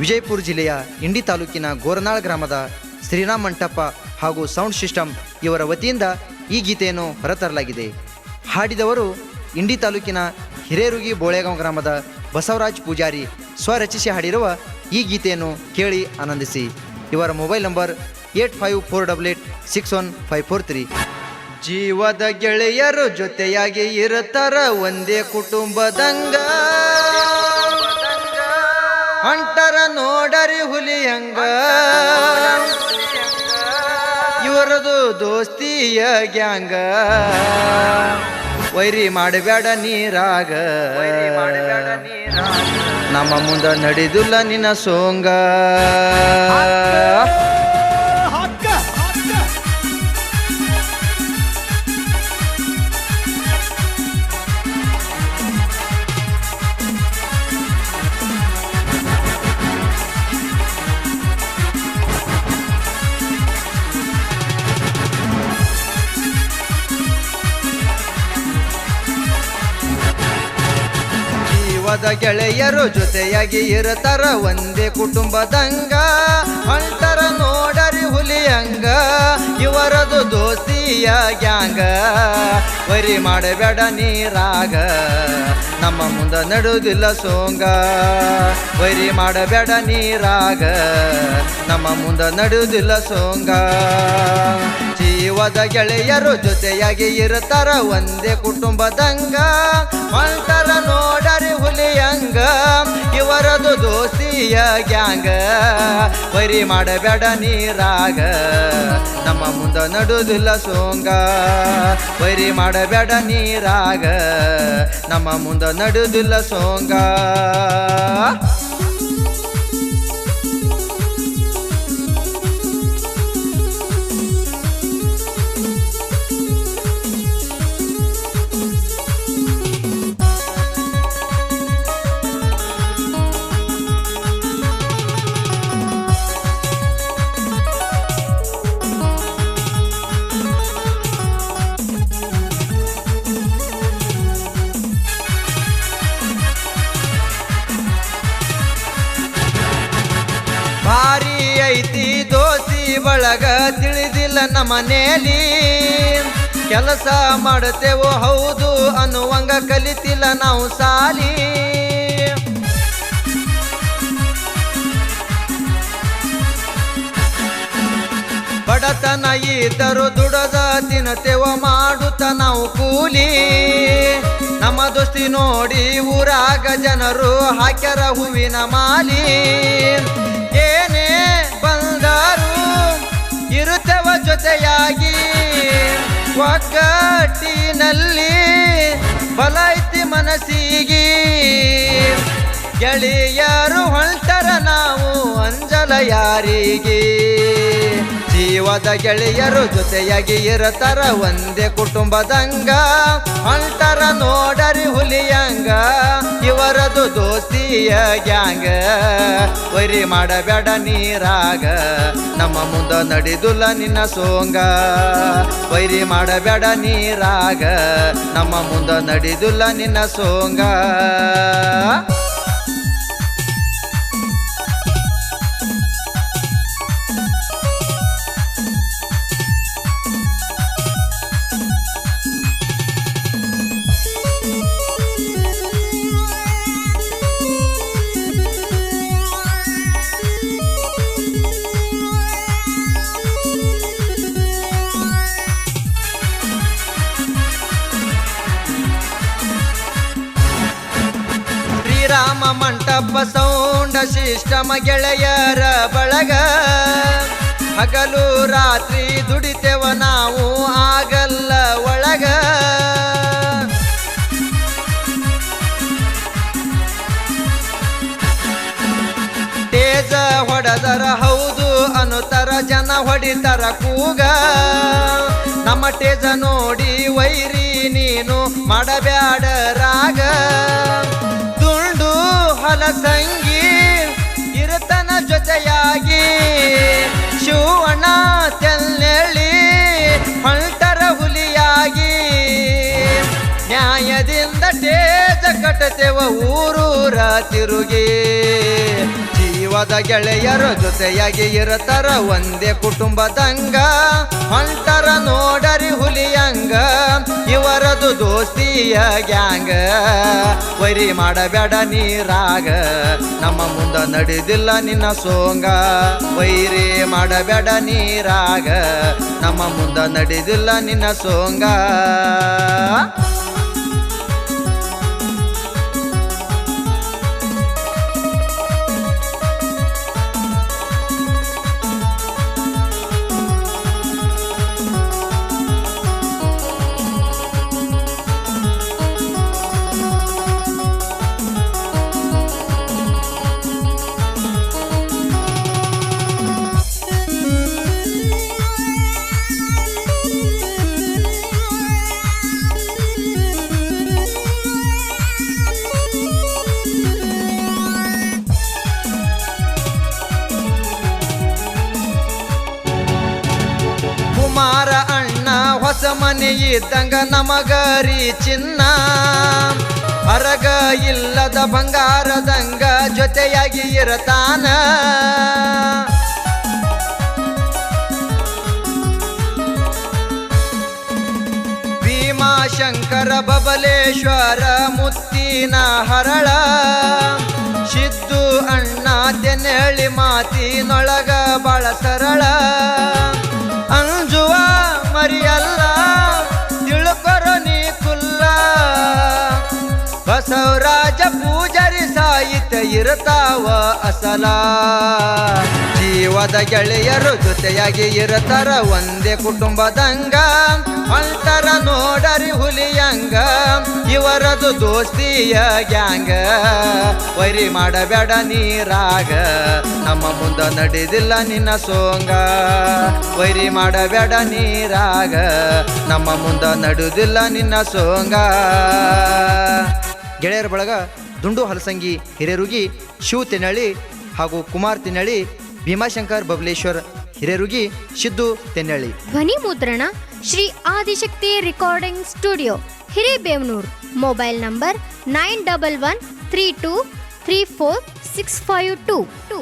ವಿಜಯಪುರ ಜಿಲ್ಲೆಯ ಇಂಡಿ ತಾಲೂಕಿನ ಗೋರನಾಳ್ ಗ್ರಾಮದ ಶ್ರೀರಾಮ್ ಮಂಟಪ ಹಾಗೂ ಸೌಂಡ್ ಸಿಸ್ಟಮ್ ಇವರ ವತಿಯಿಂದ ಈ ಗೀತೆಯನ್ನು ಹೊರತರಲಾಗಿದೆ. ಹಾಡಿದವರು ಇಂಡಿ ತಾಲೂಕಿನ ಹಿರೇರುಗಿ ಬೋಳೆಗಾಂವ್ ಗ್ರಾಮದ ಬಸವರಾಜ್ ಪೂಜಾರಿ ಸ್ವರಚಿಸಿ ಹಾಡಿರುವ ಈ ಗೀತೆಯನ್ನು ಕೇಳಿ ಆನಂದಿಸಿ. ಇವರ mobile number eight five four double eight six one five four three. ಜೀವದ ಗೆಳೆಯರು ಜೊತೆಯಾಗಿ ಇರುತ್ತಾರ, ಒಂದೇ ಕುಟುಂಬದಂಗ. ಹೊಂಟರ ನೋಡರಿ ಹುಲಿಯಂಗ ಇವರದು ದೋಸ್ತಿಯ ಗ್ಯಾಂಗ. ವೈರಿ ಮಾಡಬೇಡ ನೀರಾಗ. ನಮ್ಮ ಮುಂದ ನಡೆದುಲ್ಲ ನಿನ್ನ ಸೋಂಗ. ಜೀವದ ಗೆಳೆಯರು ಜೊತೆಯಾಗಿ ಇರತಾರ ಒಂದೇ ಕುಟುಂಬದಂಗ. ಅಂತರ ನೋಡರಿ ಹುಲಿಯಂಗ. ಇವರದು ದೋಸ್ತಿಯ ಗ್ಯಾಂಗ. ವರಿ ಮಾಡಬೇಡ ನೀರಾಗ. ನಮ್ಮ ಮುಂದ ನಡುವುದಿಲ್ಲ ಸೋಂಗ. ವರಿ ಮಾಡಬೇಡ ನೀರಾಗ. ನಮ್ಮ ಮುಂದ ನಡುವುದಿಲ್ಲ ಸೋಂಗ. ಜೀವದ ಗೆಳೆಯರು ಜೊತೆಯಾಗಿ ಇರುತ್ತಾರ. ಒಂದೇ ಕುಟುಂಬದಂಗ ಹೊಂಟರ ನೋಡರಿ ಹುಲಿಯಂಗ, ಇವರದು ದೋಸಿಯ ಗ್ಯಾಂಗ. ವರಿ ಮಾಡಬೇಡ ನೀರಾಗ, ನಮ್ಮ ಮುಂದ ನಡುದಿಲ್ಲ ಸೋಂಗ ವರಿ ಮಾಡಬೇಡ ನೀರಾಗ, ನಮ್ಮ ಮುಂದ ನಡುದಿಲ್ಲ ಸೋಂಗ ತಿಳಿದಿಲ್ಲ ನಮ್ಮನೇಲಿ. ಕೆಲಸ ಮಾಡುತ್ತೇವೋ ಹೌದು ಅನ್ನುವಂಗ ಕಲಿತಿಲ್ಲ ನಾವು ಸಾಲಿ. ಬಡತನ ಇದ್ದರು ದುಡದ ತಿನ್ನತೇವ ಮಾಡುತ್ತ ನಾವು ಕೂಲಿ. ನಮ್ಮ ದೃಷ್ಟಿ ನೋಡಿ ಊರಾಗ ಜನರು ಹಾಕ್ಯರ ಹೂವಿನ ಮಾಲಿ. ಜೊತೆಯಾಗಿ ಒಗ್ಗಟ್ಟಿನಲ್ಲಿ ಬಲೈತಿ ಮನಸ್ಸಿಗೆ. ಗೆಳೆಯರು ಹೊಂಟರ ನಾವು ಅಂಜಲ ಯಾರಿಗೆ? ಜೀವದ ಗೆಳೆಯರು ಜೊತೆಯಾಗಿ ಇರತಾರ ಒಂದೇ ಕುಟುಂಬದಂಗ. ಅಂತರ ನೋಡರಿ ಹುಲಿಯಂಗ, ಇವರದು ದೋಸ್ತಿಯ ಗ್ಯಾಂಗ. ವೈರಿ ಮಾಡಬೇಡ ನೀರಾಗ, ನಮ್ಮ ಮುಂದ ನಡೆದುಲ್ಲ ನಿನ್ನ ಸೋಂಗ. ವೈರಿ ಮಾಡಬೇಡ ನೀರಾಗ, ನಮ್ಮ ಮುಂದ ನಡೆದುಲ್ಲ ನಿನ್ನ ಸೋಂಗ. ಮಂಟಪ ಸೌಂಡ ಶಿಷ್ಟಮ ಗೆಳೆಯರ ಬಳಗ. ಹಗಲು ರಾತ್ರಿ ದುಡಿತೆವ ನಾವು ಆಗಲ್ಲ ಒಳಗ. ತೇಜ ಹೊಡೆದರ ಹೌದು ಅನುತರ ಜನ ಹೊಡಿತರ ಕೂಗ. ನಮ್ಮ ಟೇಜ ನೋಡಿ ವೈರಿ ನೀನು ಮಾಡಬ್ಯಾಡ ರಾಗ. ಹಲಸಂಗಿ ಇರತನ ಜೊತೆಯಾಗಿ ಶಿವಣ್ಣ ತೆಲ್ಲೆಳಿ ಹೊಂಟರ ಹುಲಿಯಾಗಿ ನ್ಯಾಯದಿಂದ ತೇಜ ಕಟ್ಟತೆವ ಊರೂರ ತಿರುಗಿ ಜೀವದ ಗೆಳೆಯರ ಜೊತೆಯಾಗಿ ಇರತರ ಒಂದೇ ಕುಟುಂಬದಂಗ. ಹೊಂಟರ ನೋಡರಿ ಹುಲಿಯಂಗ, ಇವರದು ದೋಸ್ತಿಯ ಗ್ಯಾಂಗ. ವೈರಿ ಮಾಡಬೇಡ ನೀರಾಗ, ನಮ್ಮ ಮುಂದ ನಡೆದಿಲ್ಲ ನಿನ್ನ ಸೋಂಗ. ವೈರಿ ಮಾಡಬೇಡ ನೀರಾಗ, ನಮ್ಮ ಮುಂದ ನಡೆದಿಲ್ಲ ನಿನ್ನ ಸೋಂಗ. ಹೊಸ ಮನೆ ಇದ್ದಂಗ ನಮಗರಿ ಚಿನ್ನ. ಅರಗ ಇಲ್ಲದ ಬಂಗಾರದಂಗ ಜೊತೆಯಾಗಿ ಇರತಾನ. ಭೀಮಾಶಂಕರ ಬಬಲೇಶ್ವರ ಮುತ್ತಿನ ಹರಳ. ಸಿದ್ದು ಅಣ್ಣ ತೆನೆಳಿ ಮಾತಿನೊಳಗ ಬಾಳ ಸರಳ. ಮರಿಯಲ್ಲ ತಿಳ್ಕೊರೋ ನೀ ಕುಲ್ಲ. ಬಸವರಾಜ ಸಾಹಿತ್ಯ ಇರತಾವ ಅಸಲ. ಜೀವದ ಗೆಳೆಯರು ಜೊತೆಯಾಗಿ ಇರತಾರ ಒಂದೇ ಕುಟುಂಬದಂಗ. ಅಂತರ ನೋಡರಿ ಹುಲಿಯಂಗ, ಇವರದು ದೋಸ್ತಿಯ ಗ್ಯಾಂಗ. ವೈರಿ ಮಾಡಬೇಡ ನೀರಾಗ, ನಮ್ಮ ಮುಂದ ನಡೆದಿಲ್ಲ ನಿನ್ನ ಸೋಂಗ. ವೈರಿ ಮಾಡಬೇಡ ನೀರಾಗ, ನಮ್ಮ ಮುಂದ ನಡುದಿಲ್ಲ ನಿನ್ನ ಸೋಂಗ. ಗೆಳೆಯರ ಬಳಗ ದುಂಡು ಹಲಸಂಗಿ ಹಿರೇರುಗಿ, ಶಿವ ತೆನ್ನಳ್ಳಿ ಹಾಗೂ ಕುಮಾರ್ ತೆನ್ನಳ್ಳಿ ಭೀಮಾಶಂಕರ್ ಬಬಲೇಶ್ವರ್ ಹಿರೇರುಗಿ, ಸಿದ್ದು ತೆನ್ನಳ್ಳಿ ಧ್ವನಿ ಮುದ್ರಣ, Shri Adishakti recording studio, Hirebevanur. Mobile number nine double one three two three four six five two two.